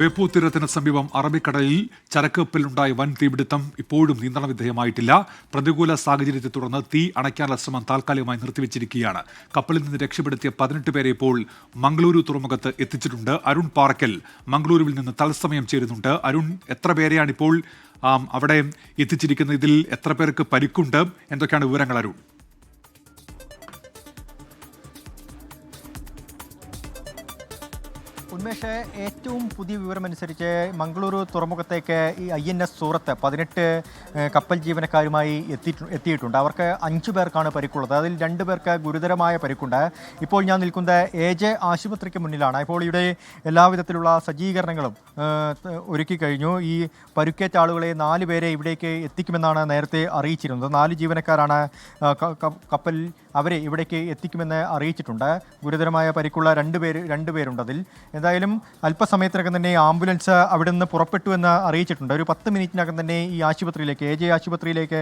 ബേപ്പൂർ തീരത്തിന് സമീപം അറബിക്കടലിൽ ചരക്കപ്പലിലുണ്ടായ വൻ തീപിടുത്തം ഇപ്പോഴും നിയന്ത്രണ വിധേയമായിട്ടില്ല. പ്രതികൂല സാഹചര്യത്തെ തുടർന്ന് തീ അണയ്ക്കാനുള്ള ശ്രമം താൽക്കാലികമായി നിർത്തിവച്ചിരിക്കുകയാണ്. കപ്പലിൽ നിന്ന് രക്ഷപ്പെടുത്തിയ പതിനെട്ട് പേരെ ഇപ്പോൾ മംഗളൂരു തുറമുഖത്ത് എത്തിച്ചിട്ടുണ്ട്. അരുൺ പാറക്കൽ മംഗളൂരുവിൽ നിന്ന് തത്സമയം ചേരുന്നുണ്ട്. അരുൺ എത്ര പേരെയാണ് ഇപ്പോൾ അവിടെ എത്തിച്ചിരിക്കുന്നത്? ഇതിൽ എത്ര പേർക്ക് പരിക്കുണ്ട്? എന്തൊക്കെയാണ് വിവരങ്ങൾ അരുൺ? ഉന്മേഷ് ഏറ്റവും പുതിയ വിവരമനുസരിച്ച് മംഗളൂരു തുറമുഖത്തേക്ക് ഈ ഐ എൻ എസ് സൂറത്ത് പതിനെട്ട് കപ്പൽ ജീവനക്കാരുമായി എത്തി എത്തിയിട്ടുണ്ട്. അവർക്ക് അഞ്ചു പേർക്കാണ് പരിക്കുള്ളത്. അതിൽ രണ്ട് പേർക്ക് ഗുരുതരമായ പരിക്കുണ്ട്. ഇപ്പോൾ ഞാൻ നിൽക്കുന്നത് എ ജെ ആശുപത്രിക്ക് മുന്നിലാണ്. ഇപ്പോൾ ഇവിടെ എല്ലാവിധത്തിലുള്ള സജ്ജീകരണങ്ങളും ഒരുക്കി കഴിഞ്ഞു. ഈ പരുക്കേറ്റ ആളുകളെ നാല് പേരെ ഇവിടേക്ക് എത്തിക്കുമെന്നാണ് നേരത്തെ അറിയിച്ചിരുന്നത്. നാല് ജീവനക്കാരാണ് കപ്പൽ അവരെ ഇവിടേക്ക് എത്തിക്കുമെന്ന് അറിയിച്ചിട്ടുണ്ട്. ഗുരുതരമായ പരിക്കുള്ള രണ്ട് പേര് രണ്ട് പേരുണ്ട് അതിൽ. എന്തായാലും അല്പസമയത്തിനകം തന്നെ ആംബുലൻസ് അവിടെ നിന്ന് പുറപ്പെട്ടു എന്ന് അറിയിച്ചിട്ടുണ്ട്. ഒരു പത്ത് മിനിറ്റിനകം തന്നെ ഈ ആശുപത്രിയിലേക്ക് എ ജെ ആശുപത്രിയിലേക്ക്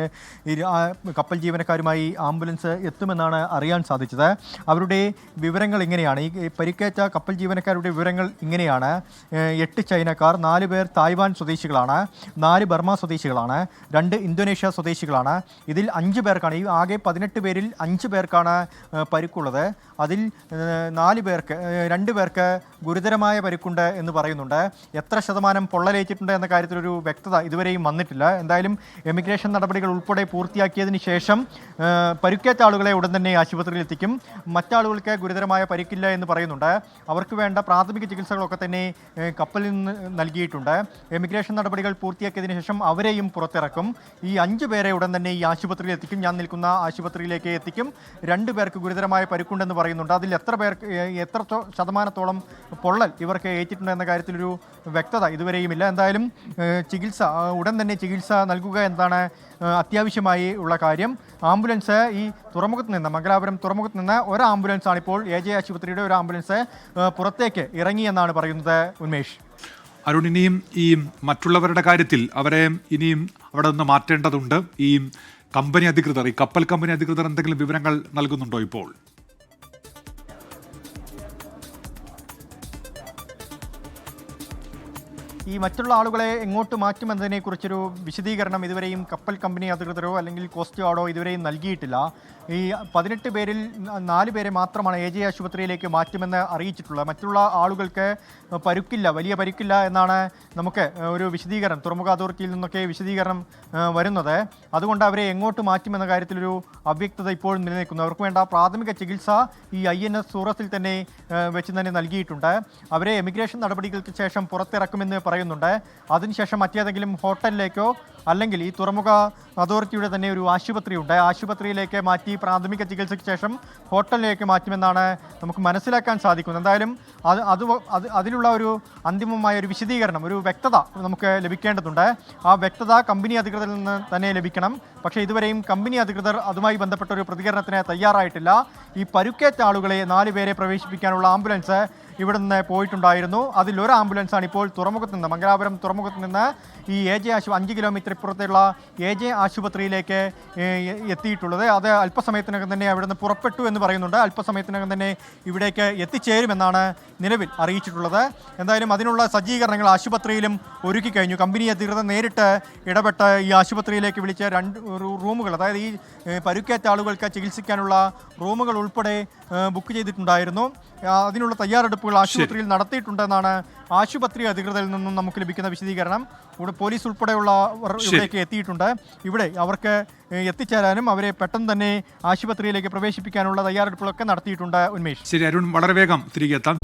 കപ്പൽ ജീവനക്കാരുമായി ആംബുലൻസ് എത്തുമെന്നാണ് അറിയാൻ സാധിച്ചത്. അവരുടെ വിവരങ്ങൾ ഇങ്ങനെയാണ്. ഈ പരിക്കേറ്റ കപ്പൽ ജീവനക്കാരുടെ വിവരങ്ങൾ ഇങ്ങനെയാണ്. എട്ട് ചൈനക്കാർ നാല് പേർ തായ്വാൻ സ്വദേശികളാണ് നാല് ബർമ സ്വദേശികളാണ് രണ്ട് ഇന്തോനേഷ്യ സ്വദേശികളാണ്. ഇതിൽ അഞ്ച് പേർക്കാണ് ഈ ആകെ പതിനെട്ട് പേരിൽ അഞ്ച് പേർക്കാണ് പരിക്കുള്ളത്. അതിൽ നാല് പേർക്ക് രണ്ട് പേർക്ക് ഗുരുതരമായ പരിക്കുണ്ട് എന്ന് പറയുന്നുണ്ട്. എത്ര ശതമാനം പൊള്ളലേറ്റിട്ടുണ്ട് എന്ന കാര്യത്തിലൊരു വ്യക്തത ഇതുവരെയും വന്നിട്ടില്ല. എന്തായാലും എമിഗ്രേഷൻ നടപടികൾ ഉൾപ്പെടെ പൂർത്തിയാക്കിയതിന് ശേഷം പരുക്കേറ്റ ആളുകളെ ഉടൻ തന്നെ ആശുപത്രിയിൽ എത്തിക്കും. മറ്റാളുകൾക്ക് ഗുരുതരമായ പരിക്കില്ല എന്ന് പറയുന്നുണ്ട്. അവർക്ക് വേണ്ട പ്രാഥമിക ചികിത്സകളൊക്കെ തന്നെ കപ്പലിൽ നിന്ന് നൽകിയിട്ടുണ്ട്. എമിഗ്രേഷൻ നടപടികൾ പൂർത്തിയാക്കിയതിന് ശേഷം അവരെയും പുറത്തിറക്കും. ഈ അഞ്ചു പേരെ ഉടൻ തന്നെ ഈ ആശുപത്രിയിൽ എത്തിക്കും. ഞാൻ നിൽക്കുന്ന ആശുപത്രിയിലേക്ക് എത്തിക്കും. രണ്ടു പേർക്ക് ഗുരുതരമായ പരിക്കുണ്ടെന്ന് പറയുന്നുണ്ട്. അതിൽ എത്ര പേർക്ക് എത്ര ശതമാനത്തോളം ശതമാനത്തോളം പൊള്ളൽ ഇവർക്ക് ഏറ്റിട്ടുണ്ട് എന്ന കാര്യത്തിലൊരു വ്യക്തത ഇതുവരെയും ഇല്ല എന്തായാലും ചികിത്സ ഉടൻ തന്നെ ചികിത്സ നൽകുക എന്നതാണ് അത്യാവശ്യമായി ഉള്ള കാര്യം. ആംബുലൻസ് ഈ തുറമുഖത്ത് നിന്ന് മംഗലാപുരം തുറമുഖത്ത് നിന്ന് ഒരു ആംബുലൻസാണ് ഇപ്പോൾ എ ജെ ആശുപത്രിയുടെ ഒരു ആംബുലൻസ് പുറത്തേക്ക് ഇറങ്ങി എന്നാണ് പറയുന്നത് ഉന്മേഷ്. അരുൺ ഇനിയും ഈ മറ്റുള്ളവരുടെ കാര്യത്തിൽ അവരെ ഇനിയും അവിടെ നിന്ന് മാറ്റേണ്ടതുണ്ട്. ഈ കമ്പനി അധികൃതർ ഈ കപ്പൽ കമ്പനി അധികൃതർ എന്തെങ്കിലും വിവരങ്ങൾ നൽകുന്നുണ്ടോ ഇപ്പോൾ? ഈ മറ്റുള്ള ആളുകളെ എങ്ങോട്ട് മാറ്റുമെന്നതിനെ കുറിച്ചൊരു വിശദീകരണം ഇതുവരെയും കപ്പൽ കമ്പനി അധികൃതരോ അല്ലെങ്കിൽ കോസ്റ്റ് ഗാർഡോ ഇതുവരെയും നൽകിയിട്ടില്ല. ഈ പതിനെട്ട് പേരിൽ നാല് പേരെ മാത്രമാണ് എ ജെ ആശുപത്രിയിലേക്ക് മാറ്റുമെന്ന് അറിയിച്ചിട്ടുള്ളത്. മറ്റുള്ള ആളുകൾക്ക് പരുക്കില്ല വലിയ പരുക്കില്ല എന്നാണ് നമുക്ക് ഒരു വിശദീകരണം തുറമുഖ അതോറിറ്റിയിൽ നിന്നൊക്കെ വിശദീകരണം വരുന്നത്. അതുകൊണ്ട് അവരെ എങ്ങോട്ട് മാറ്റുമെന്ന കാര്യത്തിലൊരു അവ്യക്തത ഇപ്പോഴും നിലനിൽക്കുന്നു. അവർക്ക് വേണ്ട പ്രാഥമിക ചികിത്സ ഈ ഐ എൻ എസ് സൂറത്തിൽ തന്നെ വെച്ച് തന്നെ നൽകിയിട്ടുണ്ട്. അവരെ എമിഗ്രേഷൻ നടപടികൾക്ക് ശേഷം പുറത്തിറക്കുമെന്ന് പറയുന്നുണ്ട്. അതിനുശേഷം മറ്റേതെങ്കിലും ഹോട്ടലിലേക്കോ അല്ലെങ്കിൽ ഈ തുറമുഖ അതോറിറ്റിയുടെ തന്നെ ഒരു ആശുപത്രിയുണ്ട്. ആശുപത്രിയിലേക്ക് മാറ്റി പ്രാഥമിക ചികിത്സയ്ക്ക് ശേഷം ഹോട്ടലിലേക്ക് മാറ്റുമെന്നാണ് നമുക്ക് മനസ്സിലാക്കാൻ സാധിക്കുന്നത്. എന്തായാലും അത് അത് അത് അതിലുള്ള ഒരു അന്തിമമായ ഒരു വിശദീകരണം ഒരു വ്യക്തത നമുക്ക് ലഭിക്കേണ്ടതുണ്ട്. ആ വ്യക്തത കമ്പനി അധികൃതരിൽ നിന്ന് തന്നെ ലഭിക്കണം. പക്ഷേ ഇതുവരെയും കമ്പനി അധികൃതർ അതുമായി ബന്ധപ്പെട്ട ഒരു പ്രതികരണത്തിന് തയ്യാറായിട്ടില്ല. ഈ പരുക്കേറ്റ ആളുകളെ നാല് പേരെ പ്രവേശിപ്പിക്കാനുള്ള ആംബുലൻസ് ഇവിടെ നിന്ന് പോയിട്ടുണ്ടായിരുന്നു. അതിൽ ഒരു ആംബുലൻസാണ് ഇപ്പോൾ തുറമുഖത്ത് നിന്ന് മംഗലാപുരം തുറമുഖത്ത് നിന്ന് ഈ എ ജെ ആശുപത്രി അഞ്ച് കിലോമീറ്റർ ഇപ്പുറത്തുള്ള എ ജെ ആശുപത്രിയിലേക്ക് എത്തിയിട്ടുള്ളത്. അത് അല്പസമയത്തിനകം തന്നെ അവിടുന്ന് പുറപ്പെട്ടു എന്ന് പറയുന്നുണ്ട്. അല്പസമയത്തിനകം തന്നെ ഇവിടേക്ക് എത്തിച്ചേരുമെന്നാണ് നിലവിൽ അറിയിച്ചിട്ടുള്ളത്. എന്തായാലും അതിനുള്ള സജ്ജീകരണങ്ങൾ ആശുപത്രിയിലും ഒരുക്കി കഴിഞ്ഞു. കമ്പനി അധികൃതർ നേരിട്ട് ഇടപെട്ട് ഈ ആശുപത്രിയിലേക്ക് വിളിച്ച രണ്ട് റൂമുകൾ അതായത് ഈ പരുക്കേറ്റ ആളുകൾക്ക് ചികിത്സിക്കാനുള്ള റൂമുകൾ ഉൾപ്പെടെ ബുക്ക് ചെയ്തിട്ടുണ്ടായിരുന്നു. അതിനുള്ള അതിനുള്ള തയ്യാറെടുപ്പുകൾ ആശുപത്രിയിൽ നടത്തിയിട്ടുണ്ടെന്നാണ് ആശുപത്രി അധികൃതരിൽ നിന്നും നമുക്ക് ലഭിക്കുന്ന വിശദീകരണം. ഇവിടെ പോലീസ് ഉൾപ്പെടെയുള്ള ഇവിടേക്ക് എത്തിയിട്ടുണ്ട്. ഇവിടെ അവർക്ക് എത്തിച്ചേരാനും അവരെ പെട്ടെന്ന് തന്നെ ആശുപത്രിയിലേക്ക് പ്രവേശിപ്പിക്കാനുള്ള തയ്യാറെടുപ്പുകളൊക്കെ നടത്തിയിട്ടുണ്ട് ഉന്മേഷ്. ശരി അരുൺ വളരെ വേഗം തിരികെ എത്താം.